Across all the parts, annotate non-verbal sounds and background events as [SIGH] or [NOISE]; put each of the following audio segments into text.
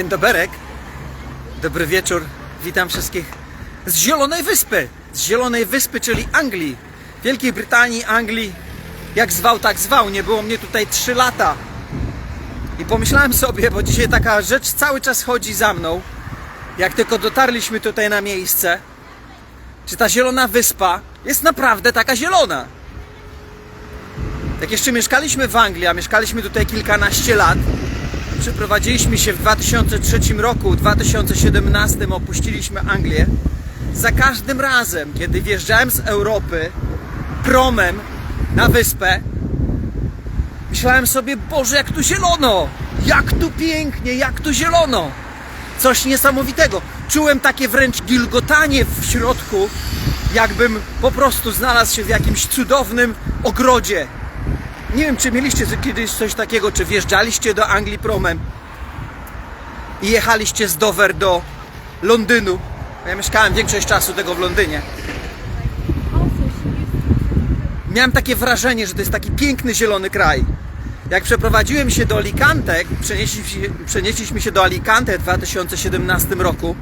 Dzień doberek. Dobry wieczór. Witam wszystkich z Zielonej Wyspy. Z Zielonej Wyspy, czyli Anglii. Wielkiej Brytanii, Anglii. Jak zwał, tak zwał. Nie było mnie tutaj 3 lata. I pomyślałem sobie, bo dzisiaj taka rzecz cały czas chodzi za mną. Jak tylko dotarliśmy tutaj na miejsce, czy ta Zielona Wyspa jest naprawdę taka zielona. Jak jeszcze mieszkaliśmy w Anglii, a mieszkaliśmy tutaj kilkanaście lat, Przeprowadziliśmy się w 2003 roku, w 2017 opuściliśmy Anglię. Za każdym razem, kiedy wjeżdżałem z Europy promem na wyspę, myślałem sobie, Boże, jak tu zielono! Jak tu pięknie, jak tu zielono! Coś niesamowitego. Czułem takie wręcz gilgotanie w środku, jakbym po prostu znalazł się w jakimś cudownym ogrodzie. Nie wiem, czy mieliście kiedyś coś takiego, czy wjeżdżaliście do Anglii promem i jechaliście z Dover do Londynu. Ja mieszkałem większość czasu tego w Londynie. Miałem takie wrażenie, że to jest taki piękny zielony kraj. Jak przeprowadziłem się do Alicante, przenieśliśmy, przenieśliśmy się do Alicante w 2017 roku,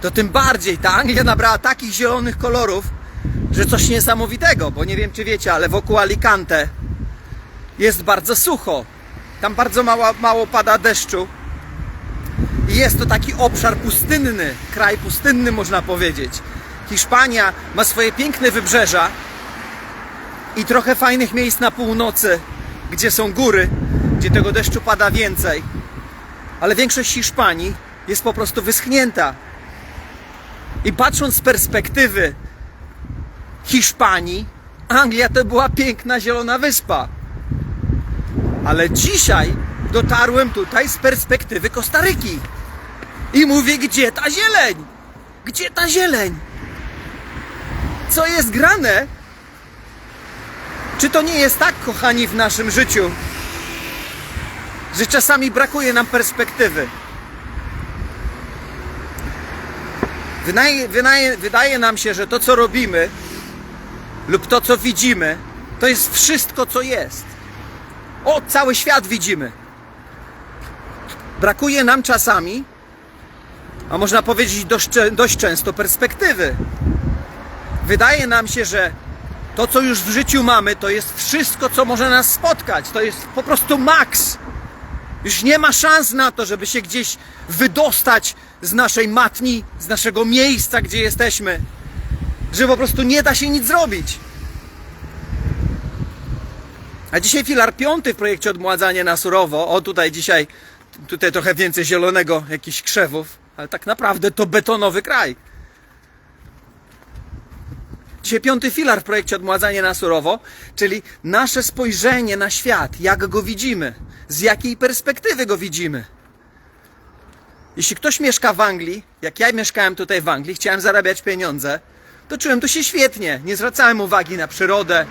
to tym bardziej ta Anglia nabrała takich zielonych kolorów, że coś niesamowitego, bo nie wiem czy wiecie, ale wokół Alicante jest bardzo sucho. Tam bardzo mało, mało pada deszczu. I jest to taki obszar pustynny, kraj pustynny można powiedzieć. Hiszpania ma swoje piękne wybrzeża i trochę fajnych miejsc na północy, gdzie są góry, gdzie tego deszczu pada więcej. Ale większość Hiszpanii jest po prostu wyschnięta. I patrząc z perspektywy Hiszpanii, Anglia to była piękna zielona wyspa. Ale dzisiaj dotarłem tutaj z perspektywy Kostaryki. I mówię, gdzie ta zieleń? Gdzie ta zieleń? Co jest grane? Czy to nie jest tak, kochani, w naszym życiu, że czasami brakuje nam perspektywy? Wydaje, wydaje, wydaje nam się, że to, co robimy, lub to, co widzimy, to jest wszystko, co jest. O, cały świat widzimy. Brakuje nam czasami, a można powiedzieć dość, dość często, perspektywy. Wydaje nam się, że to, co już w życiu mamy, to jest wszystko, co może nas spotkać. To jest po prostu maks. Już nie ma szans na to, żeby się gdzieś wydostać z naszej matni, z naszego miejsca, gdzie jesteśmy że po prostu nie da się nic zrobić. A dzisiaj filar piąty w projekcie Odmładzanie na surowo. O, tutaj dzisiaj, tutaj trochę więcej zielonego, jakichś krzewów, ale tak naprawdę to betonowy kraj. Dzisiaj piąty filar w projekcie Odmładzanie na surowo, czyli nasze spojrzenie na świat, jak go widzimy, z jakiej perspektywy go widzimy. Jeśli ktoś mieszka w Anglii, jak ja mieszkałem tutaj w Anglii, chciałem zarabiać pieniądze, to czułem tu się świetnie. Nie zwracałem uwagi na przyrodę,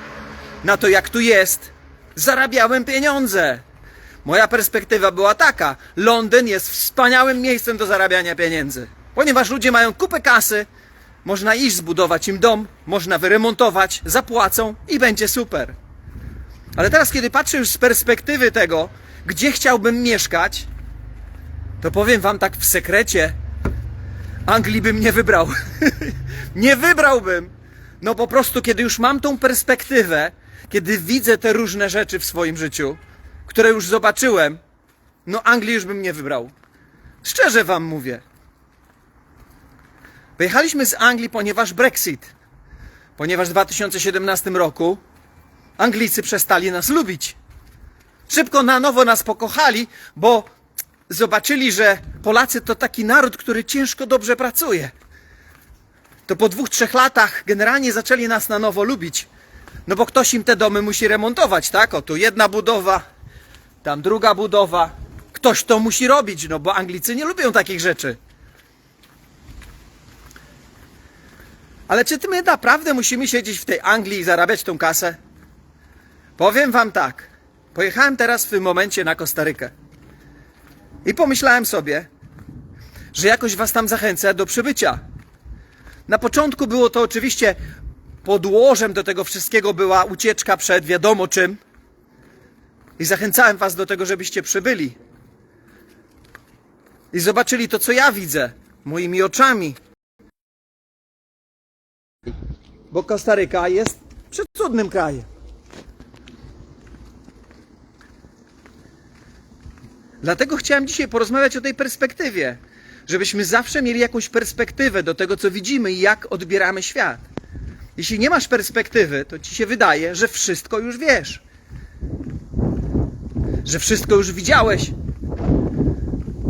na to jak tu jest. Zarabiałem pieniądze. Moja perspektywa była taka: Londyn jest wspaniałym miejscem do zarabiania pieniędzy, ponieważ ludzie mają kupę kasy, można iść zbudować im dom, można wyremontować, zapłacą i będzie super. Ale teraz, kiedy patrzę już z perspektywy tego, gdzie chciałbym mieszkać, to powiem Wam tak w sekrecie, Anglii bym nie wybrał. [LAUGHS] nie wybrałbym. No po prostu, kiedy już mam tą perspektywę, kiedy widzę te różne rzeczy w swoim życiu, które już zobaczyłem, no Anglii już bym nie wybrał. Szczerze wam mówię. Wyjechaliśmy z Anglii, ponieważ Brexit. Ponieważ w 2017 roku Anglicy przestali nas lubić. Szybko na nowo nas pokochali, bo zobaczyli, że Polacy to taki naród, który ciężko dobrze pracuje. To po dwóch, trzech latach generalnie zaczęli nas na nowo lubić. No bo ktoś im te domy musi remontować, tak? O tu jedna budowa, tam druga budowa. Ktoś to musi robić, no bo Anglicy nie lubią takich rzeczy. Ale czy my naprawdę musimy siedzieć w tej Anglii i zarabiać tą kasę? Powiem wam tak. Pojechałem teraz w tym momencie na Kostarykę. I pomyślałem sobie, że jakoś was tam zachęcę do przybycia. Na początku było to oczywiście podłożem do tego wszystkiego była ucieczka przed wiadomo czym. I zachęcałem was do tego, żebyście przybyli. i zobaczyli to, co ja widzę moimi oczami. Bo Kostaryka jest przecudnym krajem. Dlatego chciałem dzisiaj porozmawiać o tej perspektywie, żebyśmy zawsze mieli jakąś perspektywę do tego, co widzimy i jak odbieramy świat. Jeśli nie masz perspektywy, to ci się wydaje, że wszystko już wiesz, że wszystko już widziałeś,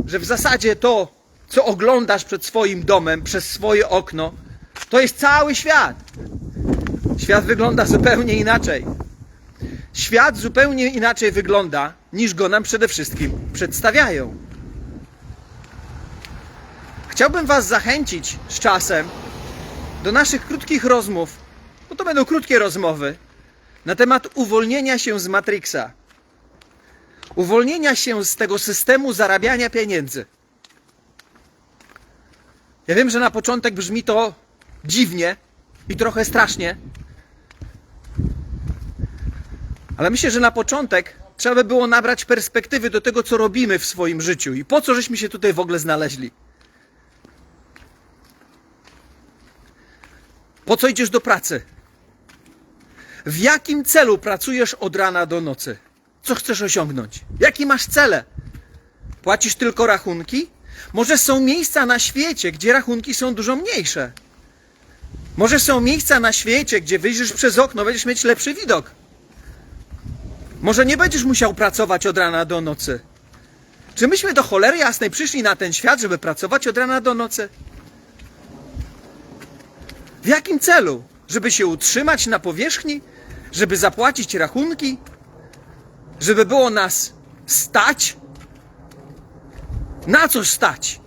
że w zasadzie to, co oglądasz przed swoim domem, przez swoje okno, to jest cały świat. Świat wygląda zupełnie inaczej. Świat zupełnie inaczej wygląda, niż go nam przede wszystkim przedstawiają. Chciałbym Was zachęcić z czasem do naszych krótkich rozmów, bo to będą krótkie rozmowy, na temat uwolnienia się z Matrixa. Uwolnienia się z tego systemu zarabiania pieniędzy. Ja wiem, że na początek brzmi to dziwnie i trochę strasznie, ale myślę, że na początek trzeba by było nabrać perspektywy do tego, co robimy w swoim życiu i po co żeśmy się tutaj w ogóle znaleźli. Po co idziesz do pracy? W jakim celu pracujesz od rana do nocy? Co chcesz osiągnąć? Jaki masz cele? Płacisz tylko rachunki? Może są miejsca na świecie, gdzie rachunki są dużo mniejsze. Może są miejsca na świecie, gdzie wyjrzysz przez okno, będziesz mieć lepszy widok. Może nie będziesz musiał pracować od rana do nocy. Czy myśmy do cholery jasnej przyszli na ten świat, żeby pracować od rana do nocy? W jakim celu? Żeby się utrzymać na powierzchni? Żeby zapłacić rachunki? Żeby było nas stać? Na coś stać?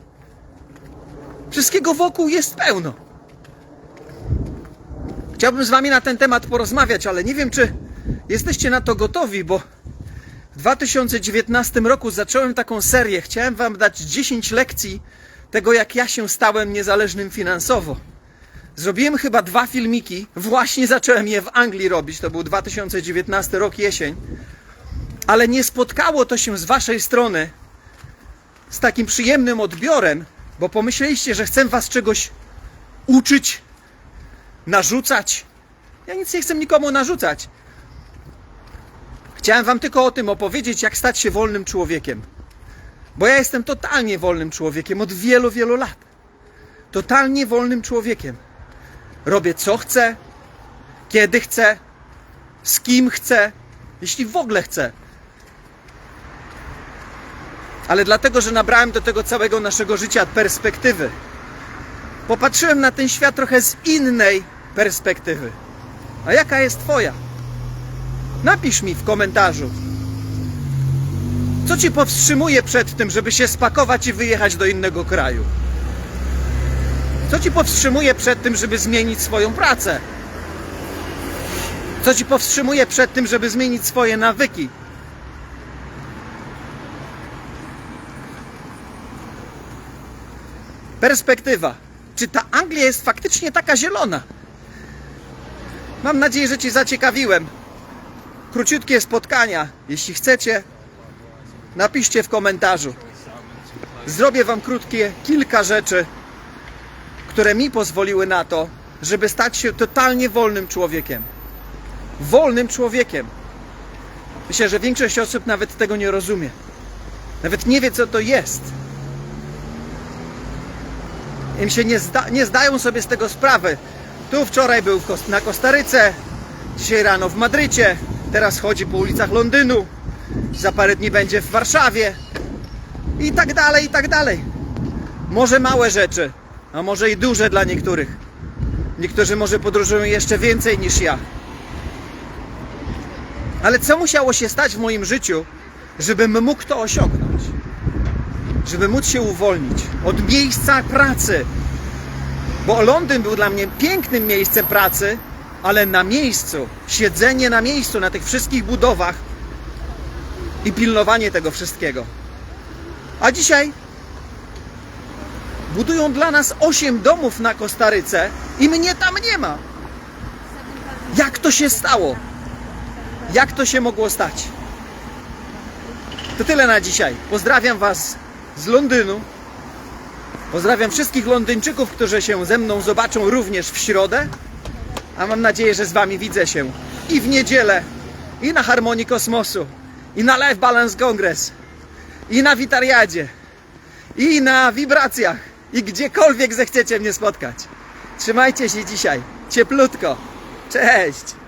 Wszystkiego wokół jest pełno. Chciałbym z Wami na ten temat porozmawiać, ale nie wiem, czy jesteście na to gotowi, bo w 2019 roku zacząłem taką serię. Chciałem Wam dać 10 lekcji tego, jak ja się stałem niezależnym finansowo. Zrobiłem chyba dwa filmiki. Właśnie zacząłem je w Anglii robić. To był 2019 rok, jesień. Ale nie spotkało to się z Waszej strony z takim przyjemnym odbiorem, bo pomyśleliście, że chcę Was czegoś uczyć, narzucać. Ja nic nie chcę nikomu narzucać. Chciałem Wam tylko o tym opowiedzieć, jak stać się wolnym człowiekiem. Bo ja jestem totalnie wolnym człowiekiem od wielu, wielu lat. Totalnie wolnym człowiekiem. Robię co chcę, kiedy chcę, z kim chcę, jeśli w ogóle chcę. Ale dlatego, że nabrałem do tego całego naszego życia perspektywy. Popatrzyłem na ten świat trochę z innej perspektywy. A jaka jest Twoja? Napisz mi w komentarzu. Co ci powstrzymuje przed tym, żeby się spakować i wyjechać do innego kraju? Co ci powstrzymuje przed tym, żeby zmienić swoją pracę? Co ci powstrzymuje przed tym, żeby zmienić swoje nawyki? Perspektywa. Czy ta Anglia jest faktycznie taka zielona? Mam nadzieję, że Cię zaciekawiłem. Króciutkie spotkania. Jeśli chcecie, napiszcie w komentarzu. Zrobię Wam krótkie kilka rzeczy, które mi pozwoliły na to, żeby stać się totalnie wolnym człowiekiem. Wolnym człowiekiem. Myślę, że większość osób nawet tego nie rozumie. Nawet nie wie, co to jest. Im się nie, zda, nie zdają sobie z tego sprawy. Tu wczoraj był na Kostaryce, dzisiaj rano w Madrycie, teraz chodzi po ulicach Londynu, za parę dni będzie w Warszawie i tak dalej, i tak dalej. Może małe rzeczy, a może i duże dla niektórych. Niektórzy może podróżują jeszcze więcej niż ja. Ale co musiało się stać w moim życiu, żebym mógł to osiągnąć? Żeby móc się uwolnić od miejsca pracy. Bo Londyn był dla mnie pięknym miejscem pracy, ale na miejscu, siedzenie na miejscu, na tych wszystkich budowach i pilnowanie tego wszystkiego. A dzisiaj budują dla nas 8 domów na Kostaryce i mnie tam nie ma. Jak to się stało? Jak to się mogło stać? To tyle na dzisiaj. Pozdrawiam Was z Londynu. Pozdrawiam wszystkich Londyńczyków, którzy się ze mną zobaczą również w środę. A mam nadzieję, że z Wami widzę się i w niedzielę, i na Harmonii Kosmosu, i na Life Balance Congress, i na Witariadzie, i na wibracjach, i gdziekolwiek zechcecie mnie spotkać. Trzymajcie się dzisiaj. Cieplutko. Cześć.